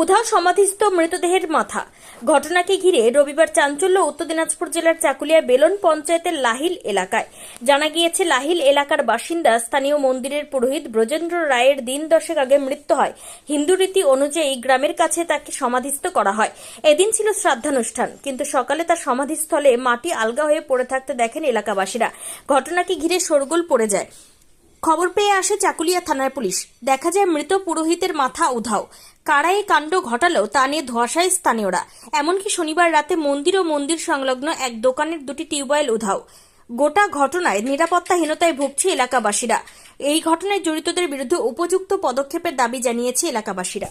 উধাও সমাধিস্থ মৃতদেহের মাথা। ঘটনাকে ঘিরে রবিবার চাঞ্চল্য উত্তর দিনাজপুর জেলার চাকুলিয়া বেলন পঞ্চায়েতের লাহিল এলাকায়। জানা গিয়েছে, লাহিল এলাকার বাসিন্দা স্থানীয় মন্দিরের পুরোহিত ব্রজেন্দ্র রায়ের দিন দশেক আগে মৃত্যু হয়। হিন্দু রীতি অনুযায়ী গ্রামের কাছে তাকে সমাধিস্থ করা হয়। এদিন ছিল শ্রাদ্ধানুষ্ঠান, কিন্তু সকালে তার সমাধিস্থলে মাটি আলগা হয়ে পড়ে থাকতে দেখেন এলাকাবাসীরা। ঘটনাকে ঘিরে শোরগোল পড়ে যায়। খবর পেয়ে আসে চাকুলিয়া থানার পুলিশ। দেখা যায় মৃত পুরোহিতের মাথা উধাও। কারা এই কাণ্ড ঘটালো তা নিয়ে ধোয়াশায় স্থানীয়রা। এমনকি শনিবার রাতে মন্দির ও মন্দির সংলগ্ন এক দোকানের দুটি টিউবওয়েল উধাও। গোটা ঘটনায় নিরাপত্তাহীনতায় ভুগছে এলাকাবাসীরা। এই ঘটনায় জড়িতদের বিরুদ্ধে উপযুক্ত পদক্ষেপের দাবি জানিয়েছে এলাকাবাসীরা।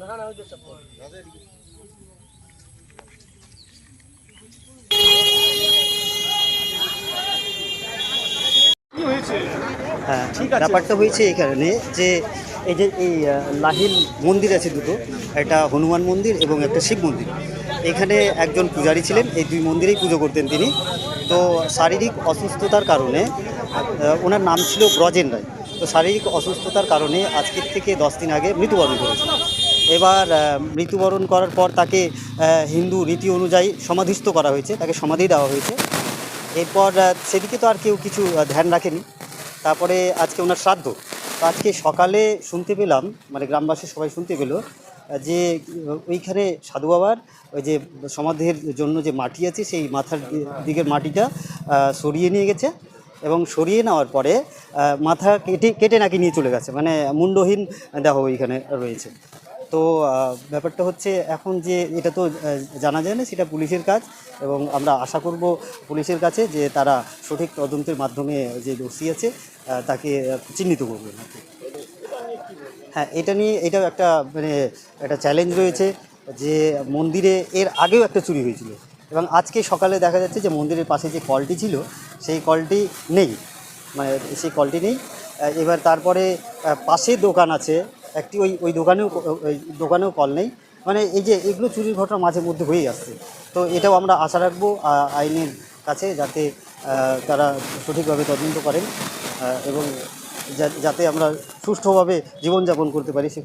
না না ওই যে সব হ্যাঁ ব্যাপারটা হয়েছে এখানে যে এই যে এই লাহিল মন্দির আছে দুটো একটা হনুমান মন্দির এবং একটা শিব মন্দির। এখানে একজন পূজারী ছিলেন এই দুই মন্দিরেই পুজো করতেন তিনি। তো শারীরিক অসুস্থতার কারণে ওনার নাম ছিল ব্রজেন রায়। তো শারীরিক অসুস্থতার কারণে আজকের থেকে দশ দিন আগে মৃত্যুবরণ করেছে এবার মৃত্যুবরণ করার পর তাকে হিন্দু রীতি অনুযায়ী সমাধিস্থ করা হয়েছে তাকে সমাধি দেওয়া হয়েছে। এরপর সেদিকে তো আর কেউ কিছু ধ্যান রাখেনি। তারপরে আজকে ওনার শ্রাদ্ধ। আজকে সকালে শুনতে পেলাম মানে গ্রামবাসী সবাই শুনতে পেল, যে ওইখানে সাধু বাবার ওই যে সমাধির জন্য যে মাটি আছে, সেই মাথার দিকের মাটিটা সরিয়ে নিয়ে গেছে এবং সরিয়ে নেওয়ার পরে মাথা কেটে কেটে নাকি নিয়ে চলে গেছে। মানে মুন্ডহীন দেহ ওইখানে রয়েছে। তো ব্যাপারটা হচ্ছে এখন যে এটা তো জানা যায় না, সেটা পুলিশের কাজ এবং আমরা আশা করব পুলিশের কাছে যে তারা সঠিক তদন্তের মাধ্যমে যে দোষী আছে তাকে চিহ্নিত করবে। হ্যাঁ এটা নিয়ে এটাও একটা মানে একটা চ্যালেঞ্জ রয়েছে যে মন্দিরে এর আগেও একটা চুরি হয়েছিল এবং আজকে সকালে দেখা যাচ্ছে যে মন্দিরের পাশে যে কলটি ছিল, সেই কলটি নেই। মানে সেই কলটি নেই। এবার তারপরে পাশে দোকান আছে একটি ওই ওই দোকানেও ওই দোকানেও কল নেই। মানে এই যে এগুলো চুরির ঘটনা মাঝে মধ্যে হয়েই আসছে। তো এটাও আমরা আশা রাখব আইনের কাছে যাতে তারা সঠিকভাবে তদন্ত করেন এবং যাতে আমরা সুষ্ঠুভাবে জীবনযাপন করতে পারি সেখানে।